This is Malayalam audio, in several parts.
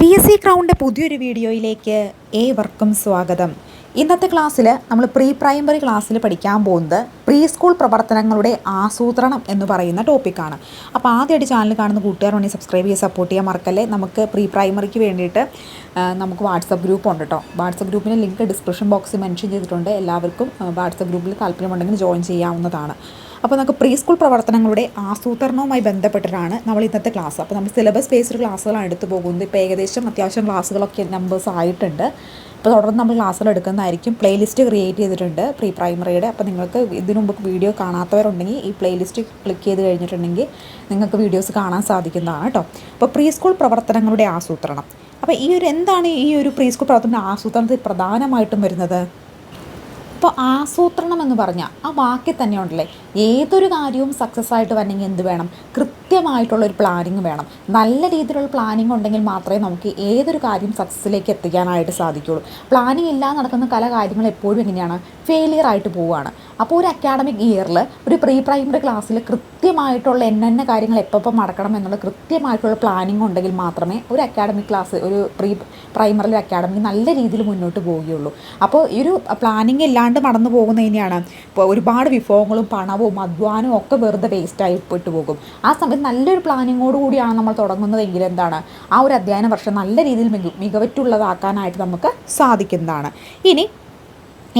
പി എസ് സി ക്രൗണിന്റെ പുതിയൊരു വീഡിയോയിലേക്ക് ഏവർക്കും സ്വാഗതം. ഇന്നത്തെ ക്ലാസ്സിൽ നമ്മൾ പ്രീ പ്രൈമറി ക്ലാസ്സിൽ പഠിക്കാൻ പോകുന്നത് പ്രീ സ്കൂൾ പ്രവർത്തനങ്ങളുടെ ആസൂത്രണം എന്ന് പറയുന്ന ടോപ്പിക്കാണ് അപ്പോൾ ആദ്യമായിട്ട് ചാനൽ കാണുന്ന കൂട്ടുകാരുണ്ടെങ്കിൽ സബ്സ്ക്രൈബ് ചെയ്ത് സപ്പോർട്ട് ചെയ്യാൻ മറക്കല്ലേ? നമുക്ക് പ്രീ പ്രൈമറിക്ക് വേണ്ടിയിട്ട് നമുക്ക് വാട്സപ്പ് ഗ്രൂപ്പ് ഉണ്ട് കേട്ടോ വാട്സപ്പ് ഗ്രൂപ്പിന്റെ ലിങ്ക് ഡിസ്ക്രിപ്ഷൻ ബോക്സിൽ മെൻഷൻ ചെയ്തിട്ടുണ്ട്. എല്ലാവർക്കും വാട്സപ്പ് ഗ്രൂപ്പിൽ താല്പര്യമുണ്ടെങ്കിൽ ജോയിൻ ചെയ്യാവുന്നതാണ്. അപ്പോൾ നമുക്ക് പ്രീ സ്കൂൾ പ്രവർത്തനങ്ങളുടെ ആസൂത്രണവുമായി ബന്ധപ്പെട്ടിട്ടാണ് നമ്മൾ ഇന്നത്തെ ക്ലാസ്. അപ്പോൾ നമ്മൾ സിലബസ് ബേസ്ഡ് ക്ലാസ്സുകളാണ് എടുത്തു പോകുന്നത്. ഇപ്പോൾ ഏകദേശം അത്യാവശ്യം ക്ലാസ്സുകളൊക്കെ നമ്പേഴ്സ് ആയിട്ടുണ്ട്. അപ്പോൾ തുടർന്ന് നമ്മൾ ക്ലാസ്സുകൾ എടുക്കുന്നതായിരിക്കും. പ്ലേലിസ്റ്റ് ക്രിയേറ്റ് ചെയ്തിട്ടുണ്ട് പ്രീ പ്രൈമറിയുടെ അപ്പോൾ നിങ്ങൾക്ക് ഇതിനു മുമ്പ് വീഡിയോ കാണാത്തവരുണ്ടെങ്കിൽ ഈ പ്ലേലിസ്റ്റ് ക്ലിക്ക് ചെയ്ത് കഴിഞ്ഞിട്ടുണ്ടെങ്കിൽ നിങ്ങൾക്ക് വീഡിയോസ് കാണാൻ സാധിക്കുന്നതാണ് കേട്ടോ അപ്പോൾ പ്രീ സ്കൂൾ പ്രവർത്തനങ്ങളുടെ ആസൂത്രണം. അപ്പോൾ ഈ ഒരു എന്താണ് ഈ ഒരു പ്രീ സ്കൂൾ പ്രവർത്തന ആസൂത്രണത്തിൽ പ്രധാനമായിട്ടും വരുന്നത്? ഇപ്പോൾ ആസൂത്രണം എന്ന് പറഞ്ഞാൽ ആ വാക്കിൽ തന്നെ ഉണ്ടല്ലേ ഏതൊരു കാര്യവും സക്സസ് ആയിട്ട് വരണമെങ്കിൽ എന്ത് വേണം? കൃത്യമായിട്ടുള്ള ഒരു പ്ലാനിങ് വേണം. നല്ല രീതിയിലുള്ള പ്ലാനിങ് ഉണ്ടെങ്കിൽ മാത്രമേ നമുക്ക് ഏതൊരു കാര്യം സക്സസ്സിലേക്ക് എത്തിക്കാനായിട്ട് സാധിക്കുകയുള്ളൂ. പ്ലാനിങ് ഇല്ലാതെ നടക്കുന്ന പല കാര്യങ്ങൾ എപ്പോഴും എങ്ങനെയാണ്? ഫെയിലിയർ ആയിട്ട് പോവുകയാണ്. അപ്പോൾ ഒരു അക്കാഡമിക് ഇയറിൽ ഒരു പ്രീ പ്രൈമറി ക്ലാസ്സിൽ കൃത്യമായിട്ടുള്ള എന്നെന്ന കാര്യങ്ങൾ എപ്പം നടക്കണം എന്നുള്ള കൃത്യമായിട്ടുള്ള പ്ലാനിങ് ഉണ്ടെങ്കിൽ മാത്രമേ ഒരു അക്കാഡമിക് ക്ലാസ് ഒരു പ്രീ പ്രൈമറി അക്കാഡമിക് നല്ല രീതിയിൽ മുന്നോട്ട് പോവുകയുള്ളൂ. അപ്പോൾ ഈ ഒരു പ്ലാനിങ് ഇല്ലാണ്ട് നടന്നു പോകുന്നതിനെയാണ് ഇപ്പോൾ ഒരുപാട് വിഭവങ്ങളും പണവും അധ്വാനവും ഒക്കെ വെറുതെ വേസ്റ്റായി പെട്ടു പോകും. ആ സമയത്ത് നല്ലൊരു പ്ലാനിങ്ങോട് കൂടിയാണ് നമ്മൾ തുടങ്ങുന്നതെങ്കിൽ എന്താണ്? ആ ഒരു അധ്യയന വർഷം നല്ല രീതിയിൽ മിക മികവറ്റുള്ളതാക്കാനായിട്ട് നമുക്ക് സാധിക്കുന്നതാണ്. ഇനി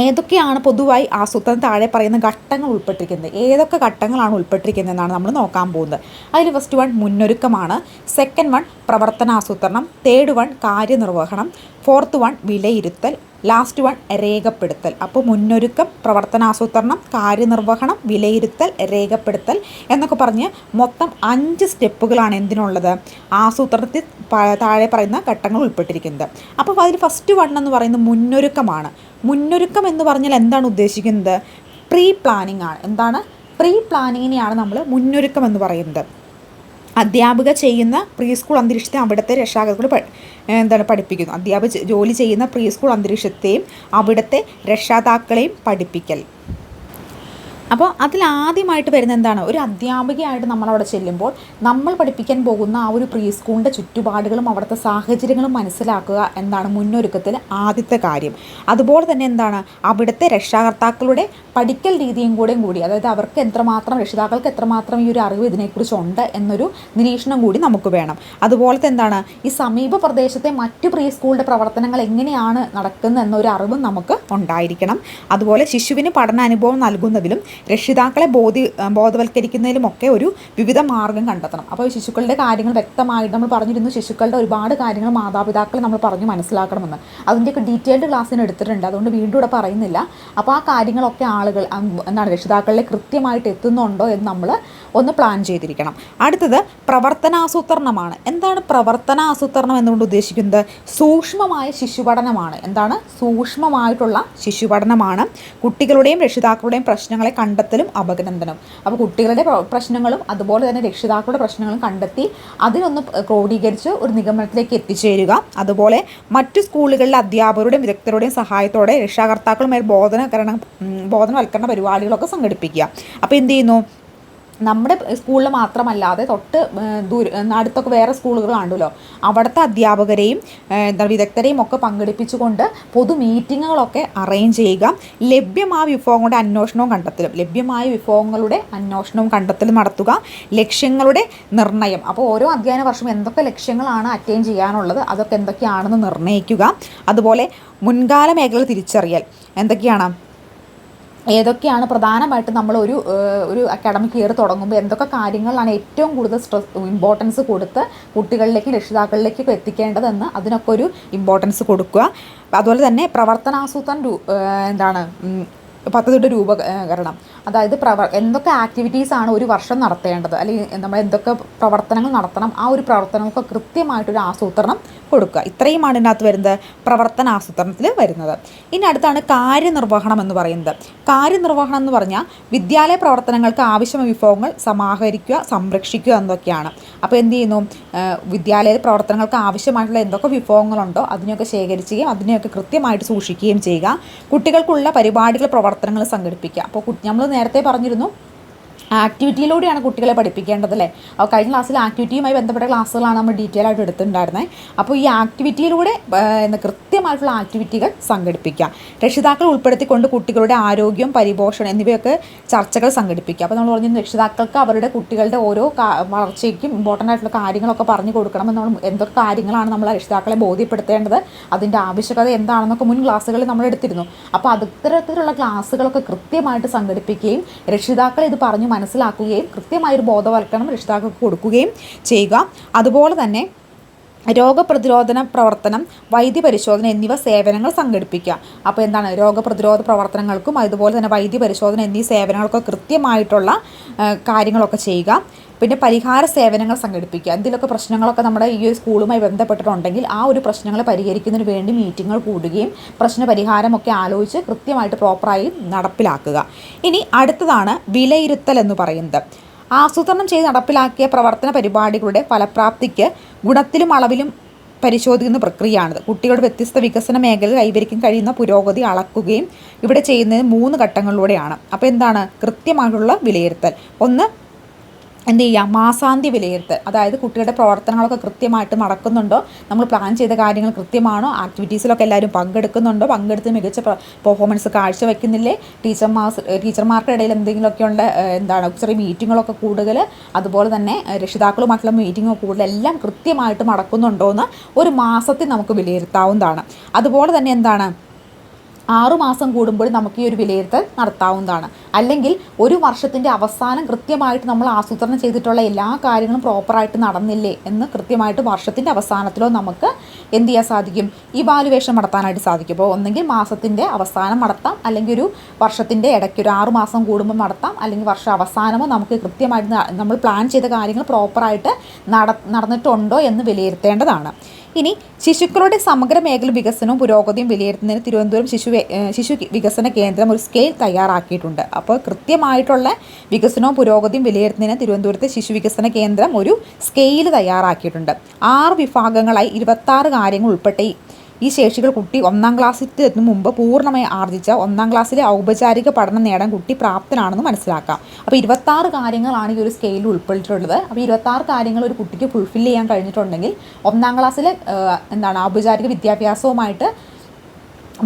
ഏതൊക്കെയാണ് പൊതുവായി ആസൂത്രണം താഴെ പറയുന്ന ഘട്ടങ്ങൾ ഉൾപ്പെട്ടിരിക്കുന്നത്? ഏതൊക്കെ ഘട്ടങ്ങളാണ് ഉൾപ്പെട്ടിരിക്കുന്നത് എന്നാണ് നമ്മൾ നോക്കാൻ പോകുന്നത്. അതിൽ ഫസ്റ്റ് വൺ മുന്നൊരുക്കമാണ്. സെക്കൻഡ് വൺ പ്രവർത്തനാസൂത്രണം. തേർഡ് വൺ കാര്യനിർവഹണം. ഫോർത്ത് വൺ വിലയിരുത്തൽ. ലാസ്റ്റ് വൺ രേഖപ്പെടുത്തൽ. അപ്പോൾ മുന്നൊരുക്കം പ്രവർത്തനാസൂത്രണം കാര്യനിർവഹണം വിലയിരുത്തൽ രേഖപ്പെടുത്തൽ എന്നൊക്കെ പറഞ്ഞ് മൊത്തം അഞ്ച് സ്റ്റെപ്പുകളാണ് എന്തിനുള്ളത്? ആസൂത്രണത്തിൽ താഴെ പറയുന്ന ഘട്ടങ്ങൾ ഉൾപ്പെട്ടിരിക്കുന്നത്. അപ്പോൾ അതിൽ ഫസ്റ്റ് വൺ എന്ന് പറയുന്നത് മുന്നൊരുക്കമാണ്. മുന്നൊരുക്കം എന്ന് പറഞ്ഞാൽ എന്താണ് ഉദ്ദേശിക്കുന്നത്? പ്രീ പ്ലാനിങ് ആണ്. എന്താണ്? പ്രീ പ്ലാനിങ്ങിനെയാണ് നമ്മൾ മുന്നൊരുക്കം എന്ന് പറയുന്നത്. അധ്യാപിക ചെയ്യുന്ന പ്രീ സ്കൂൾ അന്തരീക്ഷത്തെ അവിടുത്തെ രക്ഷാകർത്താക്കൾ എന്താണ് പഠിപ്പിക്കുന്നു. അധ്യാപക ജോലി ചെയ്യുന്ന പ്രീ സ്കൂൾ അന്തരീക്ഷത്തെയും അവിടുത്തെ രക്ഷാതാക്കളെയും പഠിപ്പിക്കൽ. അപ്പോൾ അതിലാദ്യമായിട്ട് വരുന്ന എന്താണ്? ഒരു അധ്യാപികയായിട്ട് നമ്മളവിടെ ചെല്ലുമ്പോൾ നമ്മൾ പഠിപ്പിക്കാൻ പോകുന്ന ആ ഒരു പ്രീ സ്കൂളിന്റെ ചുറ്റുപാടുകളും അവിടുത്തെ സാഹചര്യങ്ങളും മനസ്സിലാക്കുക എന്നാണ് മുന്നൊരുക്കത്തിൽ ആദ്യത്തെ കാര്യം. അതുപോലെ തന്നെ എന്താണ്? അവിടുത്തെ രക്ഷാകർത്താക്കളുടെ പഠിക്കൽ രീതിയും കൂടെയും കൂടി അതായത് അവർക്ക് എത്രമാത്രം രക്ഷിതാക്കൾക്ക് എത്രമാത്രം ഈ ഒരു അറിവ് ഇതിനെക്കുറിച്ച് ഉണ്ട് എന്നൊരു നിരീക്ഷണം കൂടി നമുക്ക് വേണം. അതുപോലത്തെ എന്താണ്? ഈ സമീപ പ്രദേശത്തെ മറ്റു പ്രീ സ്കൂളിന്റെ പ്രവർത്തനങ്ങൾ എങ്ങനെയാണ് നടക്കുന്നത് എന്നൊരു അറിവും നമുക്ക് ഉണ്ടായിരിക്കണം. അതുപോലെ ശിശുവിന് പഠനാനുഭവം നൽകുന്നതിലും രക്ഷിതാക്കളെ ബോധി ബോധവൽക്കരിക്കുന്നതിലുമൊക്കെ ഒരു വിവിധ മാർഗം കണ്ടെത്തണം. അപ്പോൾ ശിശുക്കളുടെ കാര്യങ്ങൾ വ്യക്തമായിട്ട് നമ്മൾ പറഞ്ഞിരുന്നു. ശിശുക്കളുടെ ഒരുപാട് കാര്യങ്ങൾ മാതാപിതാക്കളെ നമ്മൾ പറഞ്ഞ് മനസ്സിലാക്കണമെന്ന്. അതിന്റെയൊക്കെ ഡീറ്റെയിൽഡ് ക്ലാസ്സിന് എടുത്തിട്ടുണ്ട്. അതുകൊണ്ട് വീണ്ടും ഇവിടെ പറയുന്നില്ല. അപ്പോൾ ആ കാര്യങ്ങളൊക്കെ ആളുകൾ എന്താണ് രക്ഷിതാക്കളിലെ കൃത്യമായിട്ട് എത്തുന്നുണ്ടോ എന്ന് നമ്മൾ ഒന്ന് പ്ലാൻ ചെയ്തിരിക്കണം. അടുത്തത് പ്രവർത്തനാസൂത്രണമാണ്. എന്താണ് പ്രവർത്തനാസൂത്രണം എന്നുകൊണ്ട് ഉദ്ദേശിക്കുന്നത്? സൂക്ഷ്മമായ ശിശുപഠനമാണ്. എന്താണ്? സൂക്ഷ്മമായിട്ടുള്ള ശിശുപഠനമാണ്. കുട്ടികളുടെയും രക്ഷിതാക്കളുടെയും പ്രശ്നങ്ങളെ കണ്ടെത്തലും അപകടനം അപ്പോൾ കുട്ടികളുടെ പ്രശ്നങ്ങളും അതുപോലെ തന്നെ രക്ഷിതാക്കളുടെ പ്രശ്നങ്ങളും കണ്ടെത്തി അതിനൊന്ന് ക്രോഡീകരിച്ച് ഒരു നിഗമനത്തിലേക്ക് എത്തിച്ചേരുക. അതുപോലെ മറ്റു സ്കൂളുകളിലെ അധ്യാപകരുടെയും വിദഗ്ധരുടെയും സഹായത്തോടെ രക്ഷാകർത്താക്കളുമായി ബോധനകരണ ബോധനവൽക്കരണ പരിപാടികളൊക്കെ സംഘടിപ്പിക്കുക. അപ്പോൾ എന്ത് ചെയ്യുന്നു? നമ്മുടെ സ്കൂളിൽ മാത്രമല്ലാതെ തൊട്ട് ദൂര അടുത്തൊക്കെ വേറെ സ്കൂളുകൾ കാണുമല്ലോ. അവിടുത്തെ അധ്യാപകരെയും എന്താ വിദഗ്ധരെയും ഒക്കെ പങ്കെടുപ്പിച്ചുകൊണ്ട് പൊതു മീറ്റിങ്ങുകളൊക്കെ അറേഞ്ച് ചെയ്യുക. ലഭ്യമായ വിഭവങ്ങളുടെ അന്വേഷണവും കണ്ടെത്തലും. ലഭ്യമായ വിഭവങ്ങളുടെ അന്വേഷണവും കണ്ടെത്തലും നടത്തുക. ലക്ഷ്യങ്ങളുടെ നിർണയം അപ്പോൾ ഓരോ അധ്യയന വർഷം എന്തൊക്കെ ലക്ഷ്യങ്ങളാണ് അറ്റൈൻ ചെയ്യാനുള്ളത് അതൊക്കെ എന്തൊക്കെയാണെന്ന് നിർണയിക്കുക. അതുപോലെ മുൻകാല മേഖല തിരിച്ചറിയൽ. എന്തൊക്കെയാണ്? ഏതൊക്കെയാണ് പ്രധാനമായിട്ട് നമ്മൾ ഒരു ഒരു അക്കാഡമിക് ഇയർ തുടങ്ങുമ്പോൾ എന്തൊക്കെ കാര്യങ്ങളാണ് ഏറ്റവും കൂടുതൽ സ്ട്രെസ് ഇമ്പോർട്ടൻസ് കൊടുത്ത് കുട്ടികളിലേക്കും രക്ഷിതാക്കളിലേക്കൊക്കെ എത്തിക്കേണ്ടതെന്ന് അതിനൊക്കെ ഒരു ഇമ്പോർട്ടൻസ് കൊടുക്കുക. അതുപോലെ തന്നെ പ്രവർത്തനാസൂത്രണം എന്താണ് ഉം, തൊട്ട് രൂപകരണം. അതായത് പ്രവ എന്തൊക്കെ ആക്ടിവിറ്റീസ് ആണ് ഒരു വർഷം നടത്തേണ്ടത്? അല്ലെങ്കിൽ നമ്മൾ എന്തൊക്കെ പ്രവർത്തനങ്ങൾ നടത്തണം? ആ ഒരു പ്രവർത്തനങ്ങൾക്ക് കൃത്യമായിട്ടൊരു ആസൂത്രണം കൊടുക്കുക. ഇത്രയുമാണ് ഇതിനകത്ത് വരുന്നത് പ്രവർത്തന ആസൂത്രണത്തിൽ വരുന്നത്. ഇനി അടുത്താണ് കാര്യനിർവഹണം എന്ന് പറയുന്നത്. കാര്യനിർവഹണം എന്ന് പറഞ്ഞാൽ വിദ്യാലയ പ്രവർത്തനങ്ങൾക്ക് ആവശ്യമായ വിഭവങ്ങൾ സമാഹരിക്കുക സംരക്ഷിക്കുക എന്നൊക്കെയാണ്. അപ്പോൾ എന്ത് ചെയ്യുന്നു? വിദ്യാലയ പ്രവർത്തനങ്ങൾക്ക് ആവശ്യമായിട്ടുള്ള എന്തൊക്കെ വിഭവങ്ങളുണ്ടോ അതിനെയൊക്കെ ശേഖരിക്കുകയും അതിനെയൊക്കെ കൃത്യമായിട്ട് സൂക്ഷിക്കുകയും ചെയ്യുക. കുട്ടികൾക്കുള്ള പരിപാടികൾ പ്രവർത്തനങ്ങൾ സംഘടിപ്പിക്കുക. അപ്പോൾ നമ്മൾ നേരത്തെ പറഞ്ഞിരുന്നു ആക്ടിവിറ്റിയിലൂടെയാണ് കുട്ടികളെ പഠിപ്പിക്കേണ്ടത് അല്ലേ? അപ്പോൾ കഴിഞ്ഞ ക്ലാസ്സിൽ ആക്ടിവിറ്റിയുമായി ബന്ധപ്പെട്ട ക്ലാസ്സുകളാണ് നമ്മൾ ഡീറ്റെയിൽ ആയിട്ട് എടുത്തിട്ടുണ്ടായിരുന്നത് അപ്പോൾ ഈ ആക്ടിവിറ്റിയിലൂടെ എന്താ കൃത്യമായിട്ടുള്ള ആക്ടിവിറ്റികൾ സംഘടിപ്പിക്കുക. രക്ഷിതാക്കൾ ഉൾപ്പെടുത്തിക്കൊണ്ട് കുട്ടികളുടെ ആരോഗ്യം പരിപോഷണം എന്നിവയൊക്കെ ചർച്ചകൾ സംഘടിപ്പിക്കുക. അപ്പോൾ നമ്മൾ പറഞ്ഞു രക്ഷിതാക്കൾക്ക് അവരുടെ കുട്ടികളുടെ ഓരോ വളർച്ചയ്ക്കും ഇമ്പോർട്ടന്റ് ആയിട്ടുള്ള കാര്യങ്ങളൊക്കെ പറഞ്ഞു കൊടുക്കണം എന്ന് നമ്മൾ എന്തൊക്കെ കാര്യങ്ങളാണ് നമ്മൾ രക്ഷിതാക്കളെ ബോധ്യപ്പെടുത്തേണ്ടത് അതിന്റെ ആവശ്യകത എന്താണെന്നൊക്കെ മുൻ ക്ലാസ്സുകളിൽ നമ്മൾ എടുത്തിരുന്നു. അപ്പോൾ അത്തരത്തിലുള്ള ക്ലാസ്സുകളൊക്കെ കൃത്യമായിട്ട് സംഘടിപ്പിക്കുകയും രക്ഷിതാക്കൾ ഇത് പറഞ്ഞു മനസ്സിലാക്കുകയും കൃത്യമായൊരു ബോധവൽക്കരണം രക്ഷിതാക്കൾക്ക് കൊടുക്കുകയും ചെയ്യുക. അതുപോലെ തന്നെ രോഗപ്രതിരോധന പ്രവർത്തനം വൈദ്യ പരിശോധന എന്നിവ സേവനങ്ങൾ സംഘടിപ്പിക്കുക. അപ്പോൾ എന്താണ്? രോഗപ്രതിരോധ പ്രവർത്തനങ്ങൾക്കും അതുപോലെ തന്നെ വൈദ്യ പരിശോധന എന്നീ സേവനങ്ങൾക്കും കൃത്യമായിട്ടുള്ള കാര്യങ്ങളൊക്കെ ചെയ്യുക. പിന്നെ പരിഹാര സേവനങ്ങൾ സംഘടിപ്പിക്കുക. എന്തെങ്കിലുമൊക്കെ പ്രശ്നങ്ങളൊക്കെ നമ്മുടെ ഈ ഒരു സ്കൂളുമായി ബന്ധപ്പെട്ടിട്ടുണ്ടെങ്കിൽ ആ ഒരു പ്രശ്നങ്ങൾ പരിഹരിക്കുന്നതിന് വേണ്ടി മീറ്റിങ്ങുകൾ കൂടുകയും പ്രശ്ന പരിഹാരമൊക്കെ ആലോചിച്ച് കൃത്യമായിട്ട് പ്രോപ്പറായി നടപ്പിലാക്കുക. ഇനി അടുത്തതാണ് വിലയിരുത്തൽ എന്ന് പറയുന്നത്. ആസൂത്രണം ചെയ്ത് നടപ്പിലാക്കിയ പ്രവർത്തന പരിപാടികളുടെ ഫലപ്രാപ്തിക്ക് ഗുണത്തിലും അളവിലും പരിശോധിക്കുന്ന പ്രക്രിയയാണിത്. കുട്ടികളുടെ വ്യത്യസ്ത വികസന മേഖലയിൽ കൈവരിക്കാൻ കഴിയുന്ന പുരോഗതി അളക്കുകയും ഇവിടെ ചെയ്യുന്നത് മൂന്ന് ഘട്ടങ്ങളിലൂടെയാണ്. അപ്പോൾ എന്താണ്? കൃത്യമായിട്ടുള്ള വിലയിരുത്തൽ. ഒന്ന് എന്ത് ചെയ്യുക മാസാന്തി വിലയിരുത്തൽ. അതായത് കുട്ടികളുടെ പ്രവർത്തനങ്ങളൊക്കെ കൃത്യമായിട്ട് നടക്കുന്നുണ്ടോ? നമ്മൾ പ്ലാൻ ചെയ്ത കാര്യങ്ങൾ കൃത്യമാണോ? ആക്ടിവിറ്റീസിലൊക്കെ എല്ലാവരും പങ്കെടുക്കുന്നുണ്ടോ? പങ്കെടുത്ത് മികച്ച പെർഫോമൻസ് കാഴ്ചവെക്കുന്നില്ലേ? ടീച്ചർമാർ ടീച്ചർമാർക്ക് ഇടയിൽ എന്തെങ്കിലുമൊക്കെ ഉണ്ട് എന്താണ് ചെറിയ മീറ്റിങ്ങുകളൊക്കെ കൂടുതൽ അതുപോലെ തന്നെ രക്ഷിതാക്കളുമായിട്ടുള്ള മീറ്റിങ്ങോ കൂടുതൽ എല്ലാം കൃത്യമായിട്ട് നടക്കുന്നുണ്ടോ എന്ന് ഒരു മാസത്തിൽ നമുക്ക് വിലയിരുത്താവുന്നതാണ്. അതുപോലെ തന്നെ എന്താണ് ആറുമാസം കൂടുമ്പോൾ നമുക്ക് ഈ ഒരു വിലയിരുത്തൽ നടത്താവുന്നതാണ്. അല്ലെങ്കിൽ ഒരു വർഷത്തിന്റെ അവസാനം കൃത്യമായിട്ട് നമ്മൾ ആസൂത്രണം ചെയ്തിട്ടുള്ള എല്ലാ കാര്യങ്ങളും പ്രോപ്പറായിട്ട് നടന്നില്ലേ എന്ന് കൃത്യമായിട്ട് വർഷത്തിന്റെ അവസാനത്തിലോ നമുക്ക് എന്ത് ചെയ്യാൻ സാധിക്കും? ഈ വാലുവേഷൻ നടത്താനായിട്ട് സാധിക്കും. അപ്പോൾ ഒന്നെങ്കിൽ മാസത്തിന്റെ അവസാനം നടത്താം. അല്ലെങ്കിൽ ഒരു വർഷത്തിന്റെ ഇടയ്ക്ക് ഒരു ആറ് മാസം കൂടുമ്പോൾ നടത്താം. അല്ലെങ്കിൽ വർഷം അവസാനമോ നമുക്ക് കൃത്യമായിട്ട് നമ്മൾ പ്ലാൻ ചെയ്ത കാര്യങ്ങൾ പ്രോപ്പറായിട്ട് നട നടന്നിട്ടുണ്ടോ എന്ന് വിലയിരുത്തേണ്ടതാണ്. ഇനി ശിശുക്കളുടെ സമഗ്ര മേഖല വികസനവും പുരോഗതിയും വിലയിരുത്തുന്നതിന് തിരുവനന്തപുരം ശിശു ശിശു വികസന കേന്ദ്രം ഒരു സ്കെയിൽ തയ്യാറാക്കിയിട്ടുണ്ട്. അപ്പോൾ കൃത്യമായിട്ടുള്ള വികസനവും പുരോഗതിയും വിലയിരുത്തുന്നതിന് തിരുവനന്തപുരത്തെ ശിശു വികസന കേന്ദ്രം ഒരു സ്കെയിൽ തയ്യാറാക്കിയിട്ടുണ്ട്. ആറ് വിഭാഗങ്ങളായി ഇരുപത്താറ് കാര്യങ്ങൾ ഉൾപ്പെട്ട ഈ ശേഷികൾ കുട്ടി ഒന്നാം ക്ലാസ്സിൽ എത്തും മുമ്പ് പൂർണമായി ആർജിച്ച ഒന്നാം ക്ലാസ്സിലെ ഔപചാരിക പഠനം നേടാൻ കുട്ടി പ്രാപ്തനാണെന്ന് മനസ്സിലാക്കാം. അപ്പോൾ ഇരുപത്താറ് കാര്യങ്ങളാണ് ഈ ഒരു സ്കെയിലിൽ ഉൾപ്പെട്ടിട്ടുള്ളത്. അപ്പോൾ ഇരുപത്താറ് കാര്യങ്ങൾ ഒരു കുട്ടിക്ക് ഫുൾഫിൽ ചെയ്യാൻ കഴിഞ്ഞിട്ടുണ്ടെങ്കിൽ ഒന്നാം ക്ലാസ്സിലെ എന്താണ് ഔപചാരിക വിദ്യാഭ്യാസവുമായിട്ട്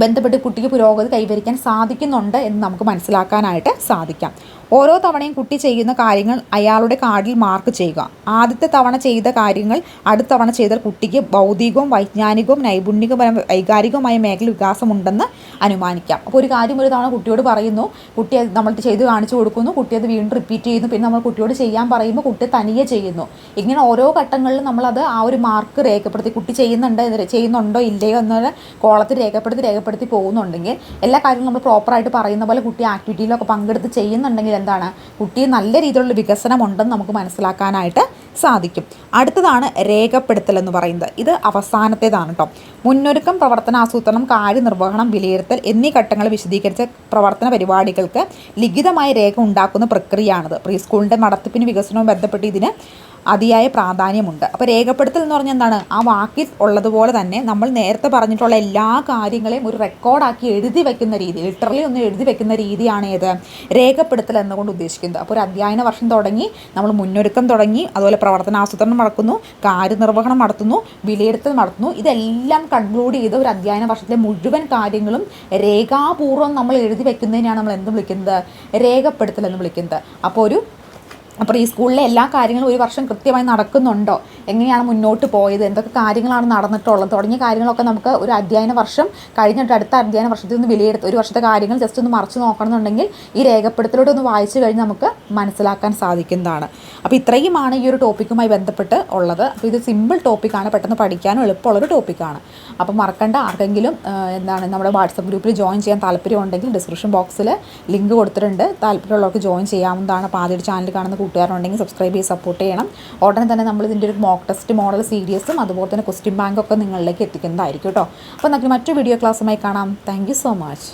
ബന്ധപ്പെട്ട് കുട്ടിക്ക് പുരോഗതി കൈവരിക്കാൻ സാധിക്കുന്നുണ്ട് എന്ന് നമുക്ക് മനസ്സിലാക്കാനായിട്ട് സാധിക്കാം. ഓരോ തവണയും കുട്ടി ചെയ്യുന്ന കാര്യങ്ങൾ അയാളുടെ കാർഡിൽ മാർക്ക് ചെയ്യുക. ആദ്യത്തെ തവണ ചെയ്ത കാര്യങ്ങൾ അടുത്ത തവണ ചെയ്താൽ കുട്ടിക്ക് ഭൗതികവും വൈജ്ഞാനികവും നൈപുണ്യവും വൈകാരികവുമായ മേഖല വികാസമുണ്ടെന്ന് അനുമാനിക്കാം. അപ്പോൾ ഒരു കാര്യം ഒരു തവണ കുട്ടിയോട് പറയുന്നു കുട്ടി നമ്മൾ ചെയ്ത് കാണിച്ചു കൊടുക്കുന്നു കുട്ടി അത് വീണ്ടും റിപ്പീറ്റ് ചെയ്യുന്നു പിന്നെ നമ്മൾ കുട്ടിയോട് ചെയ്യാൻ പറയുമ്പോൾ കുട്ടി തനിയെ ചെയ്യുന്നു. ഇങ്ങനെ ഓരോ ഘട്ടങ്ങളിലും നമ്മളത് ആ ഒരു മാർക്ക് രേഖപ്പെടുത്തി കുട്ടി ചെയ്യുന്നുണ്ട് ചെയ്യുന്നുണ്ടോ ഇല്ലയോ എന്നുള്ള കോളത്തിൽ രേഖപ്പെടുത്തി രേഖപ്പെടുത്തി പോകുന്നുണ്ടെങ്കിൽ എല്ലാ കാര്യങ്ങളും നമ്മൾ പ്രോപ്പറായിട്ട് പറയുന്ന പോലെ കുട്ടി ആക്ടിവിറ്റിയിലൊക്കെ പങ്കെടുത്ത് ചെയ്യുന്നുണ്ടെങ്കിൽ എന്താണ്? കുട്ടി നല്ല രീതിയിലുള്ള വികസനം ഉണ്ടെന്ന് നമുക്ക് മനസ്സിലാക്കാനായിട്ട് സാധിക്കും. അടുത്തതാണ് രേഖപ്പെടുത്തൽ എന്ന് പറയുന്നത്. ഇത് അവസാനത്തേതാണ് കേട്ടോ മുന്നൊരുക്കം പ്രവർത്തന ആസൂത്രണം കാര്യനിർവഹണം വിലയിരുത്തൽ എന്നീ ഘട്ടങ്ങൾ വിശദീകരിച്ച പ്രവർത്തന പരിപാടികൾക്ക് ലിഖിതമായ രേഖ ഉണ്ടാക്കുന്ന പ്രക്രിയയാണിത്. പ്രീ സ്കൂളിന്റെ നടത്തിപ്പിന് വികസനവും ബന്ധപ്പെട്ട് ഇതിന് അതിയായ പ്രാധാന്യമുണ്ട്. അപ്പോൾ രേഖപ്പെടുത്തൽ എന്ന് പറഞ്ഞാൽ എന്താണ്? ആ വാക്കിൽ ഉള്ളതുപോലെ തന്നെ നമ്മൾ നേരത്തെ പറഞ്ഞിട്ടുള്ള എല്ലാ കാര്യങ്ങളെയും ഒരു റെക്കോർഡാക്കി എഴുതി വെക്കുന്ന രീതി ലിറ്ററലി ഒന്ന് എഴുതി വെക്കുന്ന രീതിയാണ് ഏത് രേഖപ്പെടുത്തൽ എന്നുകൊണ്ട് ഉദ്ദേശിക്കുന്നത്. അപ്പോൾ ഒരു അധ്യയന വർഷം തുടങ്ങി നമ്മൾ മുന്നൊരുക്കം തുടങ്ങി അതുപോലെ പ്രവർത്തനാസൂത്രണം നടക്കുന്നു കാര്യനിർവഹണം നടത്തുന്നു വിലയിരുത്തൽ നടത്തുന്നു. ഇതെല്ലാം കൺക്ലൂഡ് ചെയ്ത് ഒരു അധ്യയന വർഷത്തിലെ മുഴുവൻ കാര്യങ്ങളും രേഖാപൂർവം നമ്മൾ എഴുതി വെക്കുന്നതിനാണ് നമ്മൾ എന്ത് വിളിക്കുന്നത്? രേഖപ്പെടുത്തൽ എന്ന് വിളിക്കുന്നത്. അപ്പോൾ ഒരു അപ്പോൾ ഈ സ്കൂളിലെ എല്ലാ കാര്യങ്ങളും ഒരു വർഷം കൃത്യമായി നടക്കുന്നുണ്ടോ? എങ്ങനെയാണ് മുന്നോട്ട് പോയത്? എന്തൊക്കെ കാര്യങ്ങളാണ് നടന്നിട്ടുള്ളത്? തുടങ്ങിയ കാര്യങ്ങളൊക്കെ നമുക്ക് ഒരു അധ്യയന വർഷം കഴിഞ്ഞിട്ട് അടുത്ത അധ്യയന വർഷത്തിൽ നിന്ന് വിലയിരുത്തും. ഒരു വർഷത്തെ കാര്യങ്ങൾ ജസ്റ്റ് ഒന്ന് മറിച്ച് നോക്കണമെന്നുണ്ടെങ്കിൽ ഈ രേഖപ്പെടുത്തലോട് ഒന്ന് വായിച്ചു കഴിഞ്ഞ് നമുക്ക് മനസ്സിലാക്കാൻ സാധിക്കുന്നതാണ്. അപ്പോൾ ഇത്രയുമാണ് ഈ ഒരു ടോപ്പിക്കുമായി ബന്ധപ്പെട്ട് ഉള്ളത്. അപ്പോൾ ഇത് സിമ്പിൾ ടോപ്പിക്കാണ് പെട്ടെന്ന് പഠിക്കാനും എളുപ്പമുള്ളൊരു ടോപ്പിക്കാണ് അപ്പോൾ മറക്കണ്ട. ആർക്കെങ്കിലും എന്താണ് നമ്മുടെ വാട്സപ്പ് ഗ്രൂപ്പിൽ ജോയിൻ ചെയ്യാൻ താല്പര്യമുണ്ടെങ്കിൽ ഡിസ്ക്രിപ്ഷൻ ബോക്സിൽ ലിങ്ക് കൊടുത്തിട്ടുണ്ട്. താല്പര്യമുള്ളവർക്ക് ജോയിൻ ചെയ്യാവുന്നതാണ്. അപ്പോൾ ആദ്യമായിട്ട് ചാനൽ കാണുന്ന കൂട്ടുകാരുണ്ടെങ്കിൽ സബ്സ്ക്രൈബ് ചെയ്ത് സപ്പോർട്ട് ചെയ്യണം. ഉടനെ തന്നെ നമ്മൾ ഇതിന്റെ ഒരു മോക്ക് ടെസ്റ്റ് മോഡൽ സീരീസും അതുപോലെ തന്നെ ക്വസ്റ്റ്യൻ ബാങ്കൊക്കെ നിങ്ങളിലേക്ക് എത്തിക്കുന്നതായിരിക്കും കേട്ടോ. അപ്പോൾ നമുക്ക് മറ്റു വീഡിയോ ക്ലാസ്സുമായി കാണാം. Thank so much